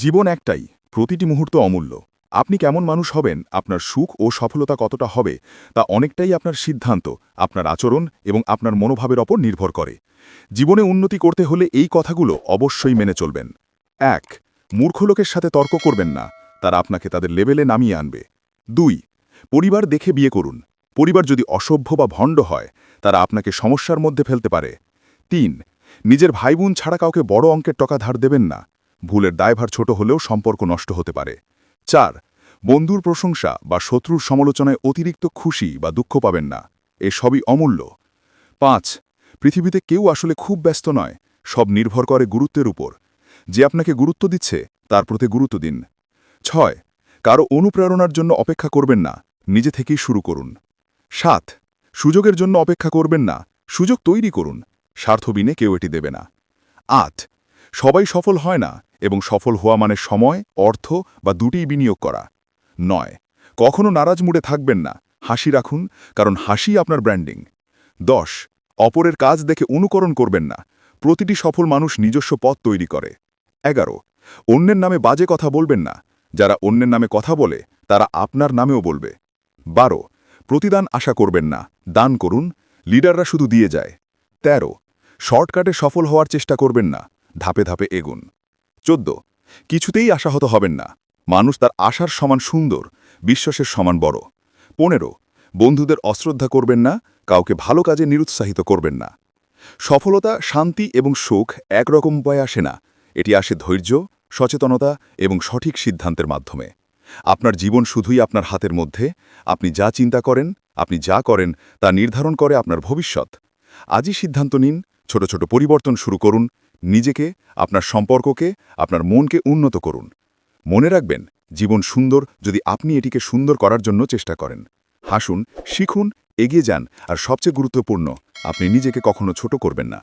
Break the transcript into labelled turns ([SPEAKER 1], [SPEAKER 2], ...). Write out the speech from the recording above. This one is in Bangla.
[SPEAKER 1] জীবন একটাই, প্রতিটি মুহূর্ত অমূল্য। আপনি কেমন মানুষ হবেন, আপনার সুখ ও সফলতা কতটা হবে, তা অনেকটাই আপনার সিদ্ধান্ত, আপনার আচরণ এবং আপনার মনোভাবের ওপর নির্ভর করে। জীবনে উন্নতি করতে হলে এই কথাগুলো অবশ্যই মেনে চলবেন। এক, মূর্খ লোকের সাথে তর্ক করবেন না, তারা আপনাকে তাদের লেভেলে নামিয়ে আনবে। দুই, পরিবার দেখে বিয়ে করুন। পরিবার যদি অসভ্য বা ভণ্ড হয়, তারা আপনাকে সমস্যার মধ্যে ফেলতে পারে। তিন, নিজের ভাইবোন ছাড়া কাউকে বড় অঙ্কের টাকা ধার দেবেন না। ভুলের দায়ভার ছোট হলেও সম্পর্ক নষ্ট হতে পারে। চার, বন্ধুর প্রশংসা বা শত্রুর সমালোচনায় অতিরিক্ত খুশি বা দুঃখ পাবেন না। এ সবই অমূল্য। পাঁচ, পৃথিবীতে কেউ আসলে খুব ব্যস্ত নয়, সব নির্ভর করে গুরুত্বের উপর। যে আপনাকে গুরুত্ব দিচ্ছে, তার প্রতি গুরুত্ব দিন। ছয়, কারও অনুপ্রেরণার জন্য অপেক্ষা করবেন না, নিজে থেকেই শুরু করুন। সাত, সুযোগের জন্য অপেক্ষা করবেন না, সুযোগ তৈরি করুন, স্বার্থবিনে কেউ এটি দেবে না। আট, সবাই সফল হয় না এবং সফল হওয়া মানে সময়, অর্থ বা দুটিই বিনিয়োগ করা। নয়, কখনো নারাজ মুডে থাকবেন না। হাসি রাখুন, কারণ হাসি আপনার ব্র্যান্ডিং। দশ, অপরের কাজ দেখে অনুকরণ করবেন না। প্রতিটি সফল মানুষ নিজস্ব পথ তৈরি করে। এগারো, অন্যের নামে বাজে কথা বলবেন না। যারা অন্যের নামে কথা বলে, তারা আপনার নামেও বলবে। বারো, প্রতিদান আশা করবেন না। দান করুন, লিডাররা শুধু দিয়ে যায়। ১৩ শর্টকাটে সফল হওয়ার চেষ্টা করবেন না। ধাপে ধাপে এগুন। চোদ্দ। কিছুতেই আশাহত হবেন না। মানুষ তার আশার সমান সুন্দর, বিশ্বাসের সমান বড়। পনেরো। বন্ধুদের অশ্রদ্ধা করবেন না, কাউকে ভালো কাজে নিরুৎসাহিত করবেন না। সফলতা, শান্তি এবং সুখ একরকম উপায়ে আসে না। এটি আসে ধৈর্য, সচেতনতা এবং সঠিক সিদ্ধান্তের মাধ্যমে। আপনার জীবন শুধুই আপনার হাতের মধ্যে। আপনি যা চিন্তা করেন, আপনি যা করেন, তা নির্ধারণ করে আপনার ভবিষ্যৎ। আজই সিদ্ধান্ত নিন, ছোট ছোট পরিবর্তন শুরু করুন নিজেকে, আপনার সম্পর্ককে, আপনার মনকে উন্নত করুন। মনে রাখবেন, জীবন সুন্দর যদি আপনি এটিকে সুন্দর করার জন্য চেষ্টা করেন। হাসুন, শিখুন, এগিয়ে যান, আর সবচেয়ে গুরুত্বপূর্ণ, আপনি নিজেকে কখনো ছোট করবেন না।